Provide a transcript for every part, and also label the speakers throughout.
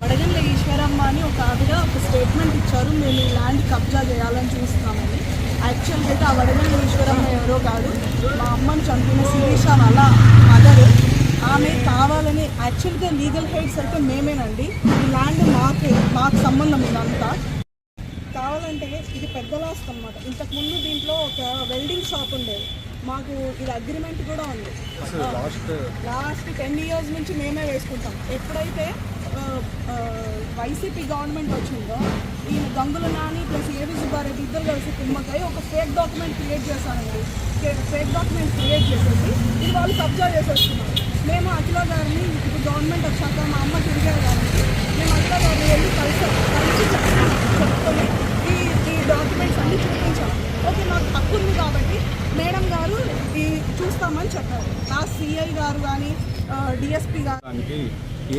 Speaker 1: వడగండ్ల ఈశ్వరమ్మ అని ఒక ఆవిడ ఒక స్టేట్మెంట్ ఇచ్చారు. మేము ఈ ల్యాండ్ కబ్జా చేయాలని చూస్తున్నామని యాక్చువల్గా అయితే ఆ వడగండ్ల ఎవరో కాదు. మా అమ్మని చంపిన శిరీష వాళ్ళ మదరు ఆమె కావాలని యాక్చువల్గా లీగల్ హెయిడ్స్ అయితే మేమేనండి. ఈ ల్యాండ్ మాకే మాకు సంబంధం ఇదంతా. కావాలంటే ఇది పెద్ద లాస్ట్ అనమాట ఇంతకుముందు దీంట్లో ఒక వెల్డింగ్ షాప్ ఉండేది. మాకు ఇది అగ్రిమెంట్ కూడా ఉంది.
Speaker 2: లాస్ట్
Speaker 1: లాస్ట్ టెన్ ఇయర్స్ నుంచి మేమే వేసుకుంటాం. ఎప్పుడైతే వైసీపీ గవర్నమెంట్ వచ్చిందో ఈ గంగుల నాని ప్లస్ ఏవి సుబ్బారెడ్డి ఇద్దరు కలిసి కుమ్మకాయ ఒక ఫేక్ డాక్యుమెంట్ క్రియేట్ చేశానండి ఫేక్ డాక్యుమెంట్ క్రియేట్ చేసేసి ఇది వాళ్ళు కబ్జా చేసేస్తున్నారు. మేము అఖిల గారిని ఇప్పుడు గవర్నమెంట్ వచ్చాక మా అమ్మ తిరిగారు కాబట్టి మేము అఖిల గారిని వెళ్ళి కలిసాం. కలిసి చేస్తామని చెప్పారు. ఆ సిఐ గారు కానీ డిఎస్పీ గారు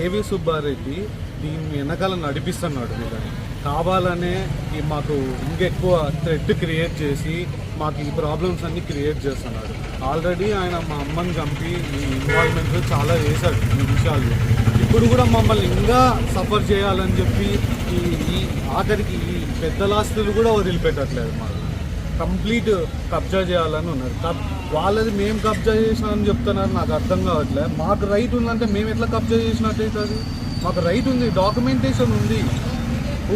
Speaker 2: ఏవి సుబ్బారెడ్డి దీన్ని వెనకాల నడిపిస్తున్నాడు వీళ్ళని కావాలనే ఈ మాకు ఇంకెక్కువ థ్రెడ్ క్రియేట్ చేసి మాకు ఈ ప్రాబ్లమ్స్ అన్ని క్రియేట్ చేస్తున్నాడు. ఆల్రెడీ ఆయన మా అమ్మని చంపి ఈ ఇన్వాల్వ్మెంట్ చాలా చేశాడు ఈ విషయాలు ఇప్పుడు కూడా మమ్మల్ని ఇంకా సఫర్ చేయాలని చెప్పి ఈ ఈ ఆఖరికి ఈ పెద్దలాస్తులు కూడా వదిలిపెట్టట్లేదు మాకు. కంప్లీట్ కబ్జా చేయాలని ఉన్నారు. కబ్ వాళ్ళది మేము కబ్జా చేసినామని చెప్తున్నారు. నాకు అర్థం కావట్లేదు మాకు రైట్ ఉందంటే మేము ఎట్లా కబ్జా చేసినట్టు అవుతుంది? మాకు రైట్ ఉంది. డాక్యుమెంటేషన్ ఉంది.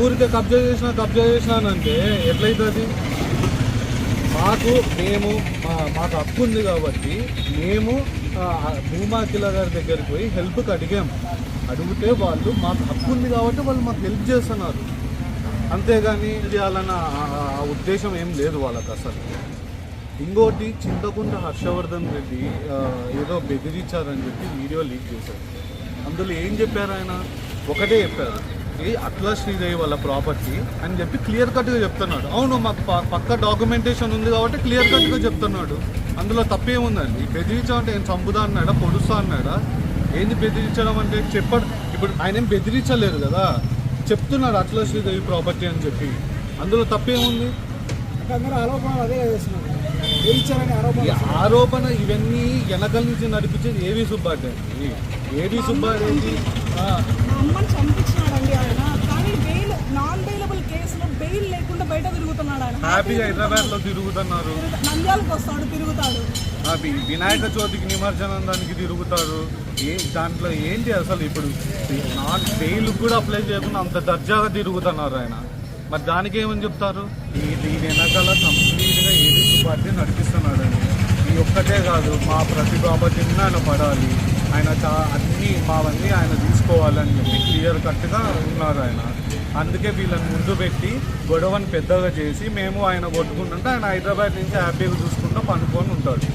Speaker 2: ఊరికే కబ్జా చేసిన కబ్జా చేసినానంటే ఎట్లయితుంది? మాకు మేము మా- మాకు హక్కు ఉంది కాబట్టి మేము ఆ, భూమా గారి దగ్గరికి పోయి హెల్ప్కి అడిగాము అడిగితే వాళ్ళు మాకు హక్కు ఉంది కాబట్టి వాళ్ళు మాకు హెల్ప్ చేస్తున్నారు. అంతేగాని ఇది చేయాలన్న ఉద్దేశం ఏం లేదు వాళ్ళకి అసలు. ఇంకోటి చింతకుండ హర్షవర్ధన్ రెడ్డి ఏదో బెదిరించారని చెప్పి వీడియో లీక్ చేశారు. అందులో ఏం చెప్పారు ఆయన? ఒకటే చెప్పారు. ఇది అట్లా శ్రీదేవి వాళ్ళ ప్రాపర్టీ అని చెప్పి క్లియర్ కట్గా చెప్తున్నాడు. అవును మాకు ప- పక్క డాక్యుమెంటేషన్ ఉంది కాబట్టి క్లియర్ కట్గా చెప్తున్నాడు. అందులో తప్పేముందండి? బెదిరించడం అంటే ఏం చంపుదా అన్నాడా? పొడుస్తా అన్నాడా? ఏంది బెదిరించడం అంటే చెప్పడు ఇప్పుడు ఆయన ఏం బెదిరించలేదు కదా. చెప్తున్నాడు అట్లా శ్రీదేవి ప్రాపర్టీ అని చెప్పి. అందులో తప్పేముంది?
Speaker 3: అందరూ ఆరోపణలు అదే చేస్తున్నారు. గెలిచారని ఆరోపణ
Speaker 2: ఇవన్నీ వెనకల నుంచి నడిపించేది ఏవి సుబ్బారెడ్డి. ఏవి సుబ్బారెడ్డి ఆ,
Speaker 1: మా అమ్మని చంపించినాడండి ఆయన కానీ బెయిల్ నాన్ బెయిలబుల్ కేసులో బెయిల్ లేకుండా బయట తిరుగుతున్నాడు ఆయన
Speaker 2: హ్యాపీగా హైదరాబాద్లో తిరుగుతున్నారు.
Speaker 1: నంద్యాలకు వస్తాడు తిరుగుతాడు
Speaker 2: వినాయక చవితికి నిమజ్జనం దానికి తిరుగుతారు ఏ దాంట్లో ఏంటి అసలు ఇప్పుడు? నాన్ బెయిల్ కూడా అప్లై చేయకుండా అంత దర్జాగా తిరుగుతున్నారు ఆయన. మరి దానికి ఏమని చెప్తారు? ఈ దీని వెనకాల కంప్లీట్గా ఏది పార్టీ నడిపిస్తున్నాడండి ఈ ఒక్కటే కాదు మా ప్రతి ప్రాపర్టీని ఆయన పడాలి. ఆయన చా అన్నీ మావన్నీ ఆయన తీసుకోవాలని చెప్పి క్లియర్ కట్గా ఉన్నారు ఆయన. అందుకే వీళ్ళని ముందు పెట్టి గొడవని పెద్దగా చేసి మేము ఆయన కొట్టుకుంటుంటే ఆయన హైదరాబాద్ నుంచి హ్యాపీగా చూసుకుంటూ పనుకొని ఉంటాడు.